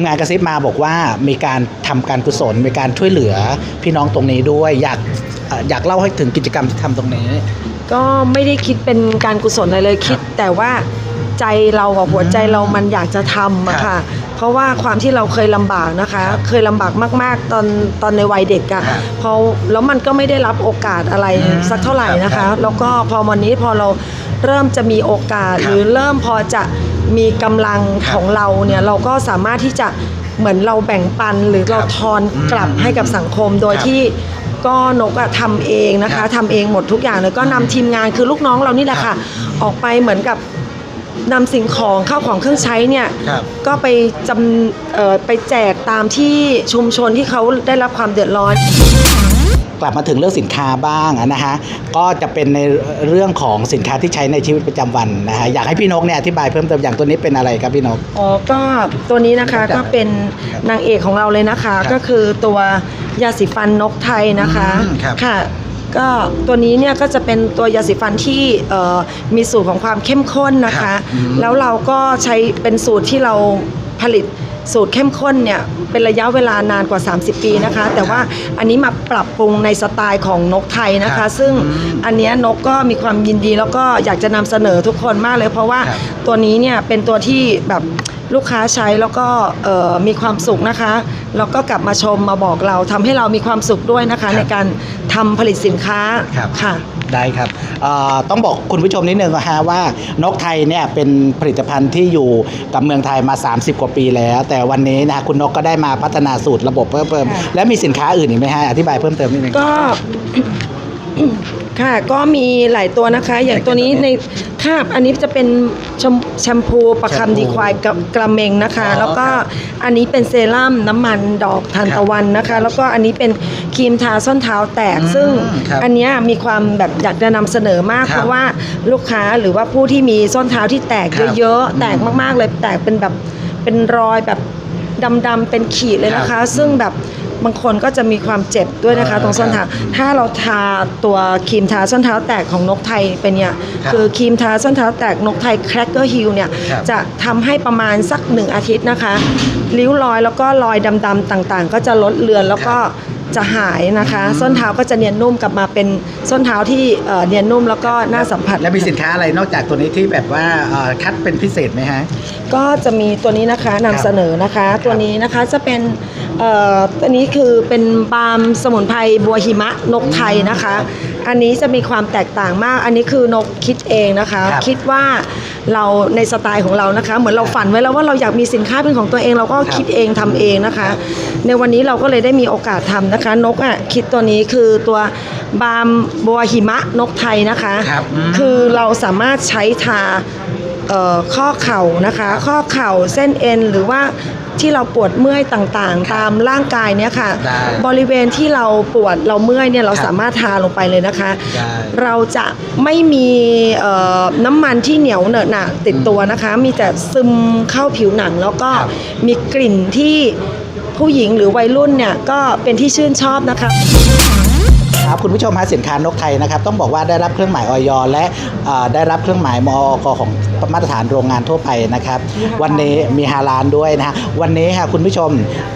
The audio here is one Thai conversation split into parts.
มงานกระซิบมาบอกว่ามีการทำการกุศลมีการช่วยเหลือพี่น้องตรงนี้ด้วย อยากเอ่ออยากเล่าให้ถึงกิจกรรมที่ทำตรงนี้ ก็ไม่ได้คิดเป็นการกุศลอะไรเลยคิด แต่ว่าใจเรากับหัวใจเรามันอยากจะทำอะครัค่ะบเพราะว่าความที่เราเคยลำบากนะคะครับเคยลำบากมากๆ ตอนตอนในวัยเด็กอะครับพอแล้วมันก็ไม่ได้รับโอกาสอะไรอืมสักเท่าไหร่นะครัคะบแล้วก็พอวันนี้พอเราเริ่มจะมีโอกาสครับหรือเริ่มพอจะ มีกำลังครับของเราเนี่ยเราก็สามารถที่จะเหมือนเราแบ่งปันหรือเราครับทอนกลับอืมให้กับสังคมโดยครับที่ก็นกอะทำเองนะครัคะบทำเองหมดทุกอย่างเลยก็นำทีมงานคือลูกน้องเรานี่แหละครัค่ะบออกไปเหมือนกับนำสิ่งของข้าวของเครื่องใช้เนี่ยครับก็ไปจำเอ่อไปแจกตามที่ชุมชนที่เขาได้รับความเดือดร้อน กลับมาถึงเรื่องสินค้าบ้างนะฮะก็จะเป็นในเรื่องของสินค้าที่ใช้ในชีวิตประจำวันนะฮะอยากให้พี่นกเนี่ยอธิบายเพิ่มเติมอย่างตัวนี้เป็นอะไรครับพี่นกอ๋อก็ตัวนี้นะคะครับก็เป็นนางเอกของเราเลยนะคะครับก็คือตัวยาสีฟันนกไทยนะคะอืมครับค่ะก็ตัวนี้เนี่ยก็จะเป็นตัวยาสีฟันที่เอ่อมีสูตรของความเข้มข้นนะครัคะบอืมแล้วเราก็ใช้เป็นสูตรที่เราผลิต สูตรเข้มข้นเนี่ยเป็นระยะเวลานานกว่า 30 ปีนะคะ แต่ว่าอันนี้มาปรับปรุงในสไตล์ของนกไทยนะครัคะ บซึ่งอืมอันเนี้ยนกก็มีความยินดีแล้วก็อยากจะนำเสนอทุกคนมากเลย เพราะว่าครับตัวนี้เนี่ยเป็นตัวที่แบบ ลูกค้าใช้แล้วก็เอ่อมีความสุขนะคะ แล้วก็กลับมาชมมาบอกเราทำให้เรามีความสุขด้วยนะคะครับในการทำผลิตสินค้าครับค่ะได้ครับเอ่อต้องบอกคุณผู้ชมนิดนึงนะฮะว่านกไทยเนี่ยเป็นผลิตภัณฑ์ที่อยู่กับเมืองไทยมา 30 กว่าปีแล้ว แต่วันนี้นะฮะคุณนกก็ได้มาพัฒนาสูตรระบบเพิ่มเติมค่ะและมีสินค้าอื่นอีกไหมฮะอธิบายเพิ่มเติมนิดนึงก็ ค่ะก็มีหลายตัวนะคะ อย่างตัวนี้ในค่ะอันนี้จะเป็นชมแชมพูประแชมพูคำดีควายกับกระเมงนะคะอ๋อแล้วก็ครับอันนี้เป็นเซรั่มน้ำมันดอกทานตะวันนะคะ แล้วก็อันนี้เป็นครีมทาส้นเท้าแตกอืมซึ่งครับอันเนี้ยมีความแบบอยากจะนำเสนอมากครับเพราะว่าลูกค้าหรือว่าผู้ที่มีส้นเท้าที่แตกครับเยอะอืมๆแตกมากๆเลยแตกเป็นแบบเป็นรอยแบบดำๆเป็นขีดเลยนะครัคะบซึ่งแบบ บางคนก็จะมีความเจ็บด้วยนะคะอ่าตรงส้นเท้าถ้าเราทาตัวครีมทาส้นเท้าแตกของนกไทยเป็นเนี่ยครับคือครีมทาส้นเท้าแตกนกไทยแครกเกอร์ฮิลเนี่ยครับจะทำให้ประมาณสักหนึ่งอาทิตย์นะคะริ้วรอยแล้วก็รอยดำๆต่างๆ ก็จะลดเลือนแล้วก็จะหายนะคะ ส้นเท้าก็จะเนียนนุ่มกลับมาเป็นส้นเท้าที่เอ่อเนียนนุ่มแล้วก็น่าสัมผัส แล้วมีสินค้าอะไรนอกจากตัวนี้ที่แบบว่าเอ่อคัดเป็นพิเศษไหมฮะ ก็จะมีตัวนี้นะคะนำเสนอนะคะ ตัวนี้นะคะจะเป็น เอ่อตัวนี้คือเป็นบาล์มสมุนไพรบัวหิมะนกไทยนะคะ อันนี้จะมีความแตกต่างมาก อันนี้คือนกคิดเองนะคะ ครับคิดว่าเราในสไตล์ของเรานะคะ เหมือนเราฝันไว้แล้วว่าเราอยากมีสินค้าเป็นของตัวเอง เราก็ครับคิดเองทำเองนะคะ ในวันนี้เราก็เลยได้มีโอกาสทำนะคะ นกอะคิดตัวนี้คือตัวบาล์มบัวหิมะนกไทยนะคะ ครับอืม คือเราสามารถใช้ทาเอ่อข้อเข่านะคะ ข้อเข่าเส้นเอ็นหรือว่า ที่เราปวดเมื่อยต่างๆ ตามร่างกายเนี่ยค่ะ ได้บริเวณที่เราปวดเราเมื่อยเนี่ยเราครับสามารถทาลงไปเลยนะคะ ได้ เราจะไม่มีเอ่อน้ำมันที่เหนียวเหนอะหนะติดตัวนะคะ มีแต่ซึมเข้าผิวหนัง แล้วก็ครับมีกลิ่นที่ผู้หญิงหรือวัยรุ่นเนี่ยก็เป็นที่ชื่นชอบนะคะ ครับคุณผู้ชมฮะสินค้านกไทยนะครับต้องบอกว่าได้รับเครื่องหมายออยและเอ่อได้รับเครื่องหมายมอกของมาตรฐานโรงงานทั่วไปนะครับมีฮาลาลวันนี้มีฮาลานด้วยนะฮะวันนี้ค่ะคุณผู้ชม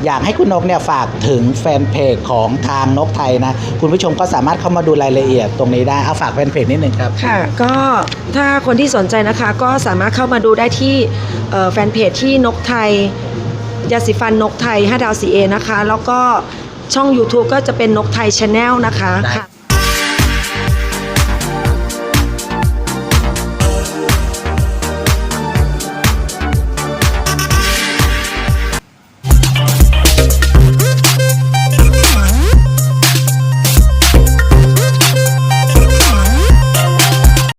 อยากให้คุณนกเนี่ยฝากถึงแฟนเพจของทางนกไทยนะคุณผู้ชมก็สามารถเข้ามาดูรายละเอียดตรงนี้ได้เอาฝากแฟนเพจนิดนึงครับค่ะก็ถ้าคนที่สนใจนะคะก็สามารถเข้ามาดูได้ที่เอ่อแฟนเพจที่นกไทยยาสีฟันนกไทย5ดาว 4A นะคะ แล้วก็ ช่อง YouTube ก็จะเป็นนกไทยชาแนลนะคะค่ะ